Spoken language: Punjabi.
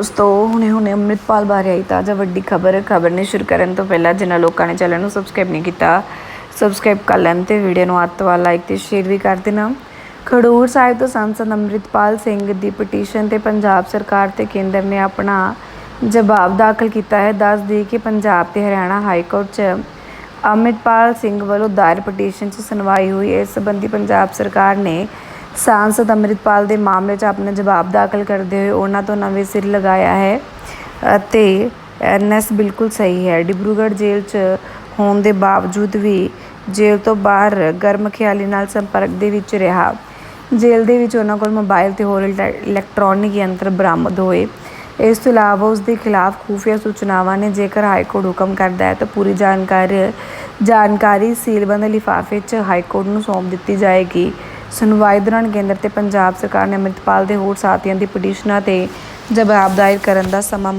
ਦੋਸਤੋ ਹੁਣੇ ਹੁਣੇ ਅੰਮ੍ਰਿਤਪਾਲ ਬਾਰੇ ਆਈ ਤਾਜ਼ਾ ਵੱਡੀ ਖਬਰ। ਖਬਰ ਨੇ ਸ਼ੁਰੂ ਕਰਨ ਤੋਂ ਪਹਿਲਾਂ ਜਿਨ੍ਹਾਂ ਲੋਕਾਂ ਨੇ ਚੈਨਲ ਨੂੰ ਸਬਸਕ੍ਰਾਈਬ ਨਹੀਂ ਕੀਤਾ ਸਬਸਕ੍ਰਾਈਬ ਕਰ ਲੈਣ ਤੇ ਵੀਡੀਓ ਨੂੰ ਅੱਤ ਵਾਲਾ ਲਾਈਕ ਤੇ ਸ਼ੇਅਰ ਵੀ ਕਰ ਦੇਣਾ। ਖਡੂਰ ਸਾਹਿਬ ਤੋਂ ਸੰਸਦ ਅੰਮ੍ਰਿਤਪਾਲ ਸਿੰਘ ਦੀ ਪਟੀਸ਼ਨ ਤੇ ਪੰਜਾਬ ਸਰਕਾਰ ਤੇ ਕੇਂਦਰ ਨੇ ਆਪਣਾ ਜਵਾਬ ਦਾਖਲ ਕੀਤਾ ਹੈ। ਦੱਸ ਦਈਏ ਕਿ ਪੰਜਾਬ ਤੇ ਹਰਿਆਣਾ ਹਾਈ ਕੋਰਟ 'ਚ ਅੰਮ੍ਰਿਤਪਾਲ ਸਿੰਘ ਵੱਲੋਂ ਦਾਇਰ ਪਟੀਸ਼ਨ 'ਚ ਸੁਣਵਾਈ ਹੋਈ। ਇਸ ਸੰਬੰਧੀ ਪੰਜਾਬ ਸਰਕਾਰ ਨੇ ਸਾਂਸਦ ਅੰਮ੍ਰਿਤਪਾਲ ਦੇ ਮਾਮਲੇ 'ਚ ਆਪਣਾ ਜਵਾਬ ਦਾਖਲ ਕਰਦੇ ਹੋਏ ਉਹਨਾਂ ਤੋਂ ਨਵੇਂ ਸਿਰ ਲਗਾਇਆ ਹੈ ਅਤੇ ਐਨਐਸ ਬਿਲਕੁਲ ਸਹੀ ਹੈ ਡਿਬਰੂਗੜ੍ਹ ਜੇਲ੍ਹ 'ਚ ਹੋਣ ਦੇ ਬਾਵਜੂਦ ਵੀ ਜੇਲ੍ਹ ਤੋਂ ਬਾਹਰ ਗਰਮ ਖਿਆਲੀ ਨਾਲ ਸੰਪਰਕ ਦੇ ਵਿੱਚ ਰਿਹਾ ਜੇਲ੍ਹ ਦੇ ਵਿੱਚ ਉਹਨਾਂ ਕੋਲ ਮੋਬਾਈਲ ਤੇ ਹੋਰ ਇਲੈ- ਇਲੈਕਟ੍ਰੋਨਿਕ ਯੰਤਰ ਬਰਾਮਦ ਹੋਏ ਇਸ ਤੋਂ ਇਲਾਵਾ ਉਸ ਦੇ ਖਿਲਾਫ ਖੂਫੀਆ ਸੂਚਨਾਵਾਂ ਨੇ ਜੇਕਰ ਹਾਈ ਕੋਰਟ ਹੁਕਮ ਕਰਦਾ ਹੈ ਤਾਂ ਪੂਰੀ ਜਾਣਕਾਰੀ ਜਾਣਕਾਰੀ ਸੀਲਬੰਦ ਲਿਫਾਫੇ 'ਚ ਹਾਈ ਕੋਰਟ ਨੂੰ ਸੌਂਪ ਦਿੱਤੀ ਜਾਏਗੀ ਸੁਣਵਾਈ ਦੌਰਾਨ ਕੇਂਦਰ ਤੇ ਪੰਜਾਬ ਸਰਕਾਰ ਨੇ ਅੰਮ੍ਰਿਤਪਾਲ ਦੇ ਹੋਰ ਸਾਥੀਆਂ ਦੀ ਪਟੀਸ਼ਨਾਂ ਤੇ ਜਵਾਬ ਦਾਇਰ ਕਰਨ ਦਾ ਸਮਾਂ